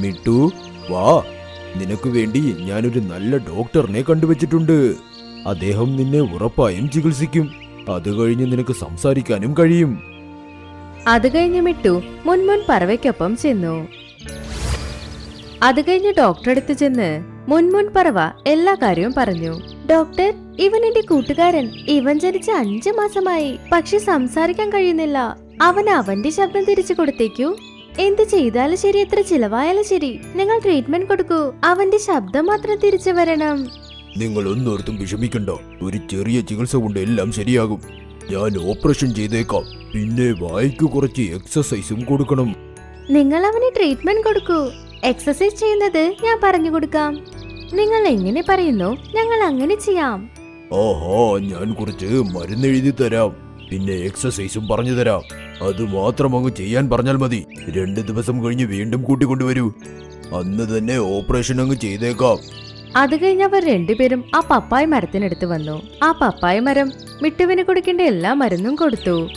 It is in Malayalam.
മിട്ടു വാ. നിനക്ക് വേണ്ടി ഞാനൊരു നല്ല ഡോക്ടറിനെ കണ്ടുവച്ചിട്ടുണ്ട്. അദ്ദേഹം നിന്നെ ഉറപ്പായും ചികിത്സിക്കും. അത് കഴിഞ്ഞ് നിനക്ക് സംസാരിക്കാനും കഴിയും. അത് കഴിഞ്ഞ് മിട്ടു മുൻമുൻ പറവയ്ക്കൊപ്പം ചെന്നു. അത് കഴിഞ്ഞ് ഡോക്ടറെ അടുത്ത് ചെന്ന് മുൻമുൻ പറവ എല്ലാ കാര്യവും പറഞ്ഞു. ഡോക്ടർ ഇവൻ എന്റെ കൂട്ടുകാരൻ. ഇവൻ ജനിച്ച അഞ്ചു മാസമായി. പക്ഷെ സംസാരിക്കാൻ കഴിയുന്നില്ല. അവൻ അവന്റെ ശബ്ദം തിരിച്ചു കൊടുത്തേക്കൂ. എന്ത് ചെയ്താലും ശരി എത്ര ചിലവായാലും ശരി. നിങ്ങൾ ട്രീറ്റ്മെന്റ് കൊടുക്കൂ. അവന്റെ ശബ്ദം മാത്രം തിരിച്ചു വരണം. നിങ്ങൾ ഒന്നോർത്തും വിഷമിക്കണ്ട. ഒരു ചെറിയ ചികിത്സ കൊണ്ട് എല്ലാം ശരിയാകും. ഞാൻ ഓപ്പറേഷൻ ചെയ്തേക്കാം. പിന്നെ വായിക്ക് കുറച്ച് എക്സസൈസും കൊടുക്കണം. നിങ്ങൾ അവന് ട്രീറ്റ്മെന്റ് കൊടുക്കൂ. എക്സസൈസ് ചെയ്യുന്നത് ഞാൻ പറഞ്ഞു കൊടുക്കാം. നിങ്ങൾ എങ്ങനെ പറയുന്നു? ഞങ്ങൾ അങ്ങനെ ചെയ്യാം. ഓഹോ ഞാൻ കുറച്ച് മരുന്ന് എഴുതി തരാം. പിന്നെ എക്സസൈസും പറഞ്ഞു തരാം. അത് മാത്രം അങ്ങ് ചെയ്യാൻ പറഞ്ഞാൽ മതി. രണ്ട് ദിവസം കഴിഞ്ഞ് വീണ്ടും കൂട്ടിക്കൊണ്ടുവരൂ. അന്ന് തന്നെ ഓപ്പറേഷൻ അങ്ങ് ചെയ്തേക്കാം. അത് കഴിഞ്ഞ് അവർ രണ്ടുപേരും ആ പപ്പായ മരത്തിനടുത്ത് വന്നു. ആ പപ്പായ മരം മിട്ടുവിന് കൊടുക്കേണ്ട എല്ലാ മരുന്നും കൊടുത്തു.